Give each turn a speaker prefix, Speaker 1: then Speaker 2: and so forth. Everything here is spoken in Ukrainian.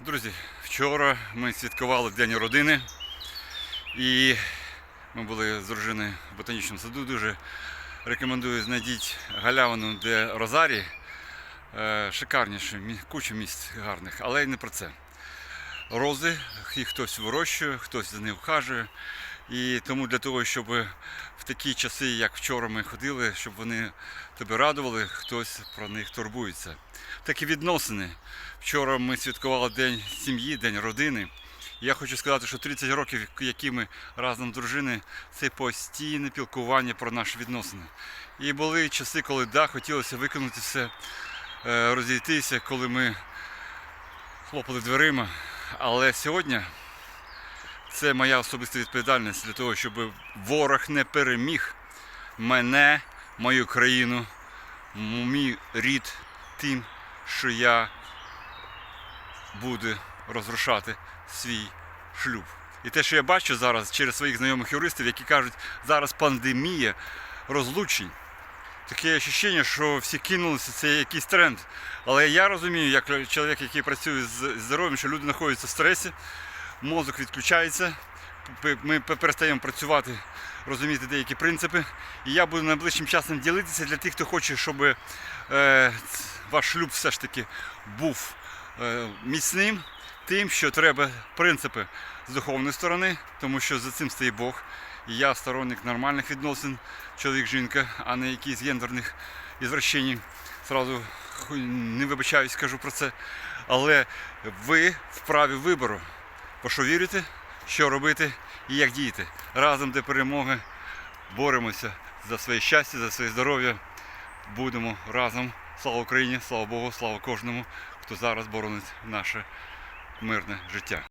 Speaker 1: Друзі, вчора ми святкували День родини і ми були з дружиною в ботанічному саду. Дуже рекомендую знайдіть галявину, де Розарі. Е, Шикарніше, куча місць гарних, але й не про це. Рози, їх хтось вирощує, хтось за них вхажує. І тому для того, щоб в такі часи, як вчора ми ходили, щоб вони тебе радували, хтось про них турбується. Такі відносини. Вчора ми святкували День сім'ї, День родини. Я хочу сказати, що 30 років, які ми разом з дружиною, це постійне пілкування про наші відносини. І були часи, коли да, хотілося виконати все, е, розійтися, коли ми хлопали дверима. Але сьогодні це моя особиста відповідальність для того, щоб ворог не переміг мене, мою країну, мій рід тим, що я буду розрушати свій шлюб. І те, що я бачу зараз через своїх знайомих юристів, які кажуть, зараз пандемія розлучень. Таке відчуття, що всі кинулися, це якийсь тренд. Але я розумію, як чоловік, який працює з здоров'ям, що люди знаходяться в стресі, мозок відключається, ми перестаємо працювати, розуміти деякі принципи. І я буду найближчим часом ділитися для тих, хто хоче, щоб е, ваш шлюб все ж таки був е, міцним, тим, що треба принципи з духовної сторони, тому що за цим стоїть Бог. І я сторонник нормальних відносин, чоловік-жінка, а не якісь гендерних ізвращень. Сразу не вибачаюсь, скажу про це. Але ви вправі вибору. По що вірити, що робити і як діяти. Разом до перемоги боремося за своє щастя, за своє здоров'я. Будемо разом. Слава Україні, слава Богу, слава кожному, хто зараз боронить наше мирне життя.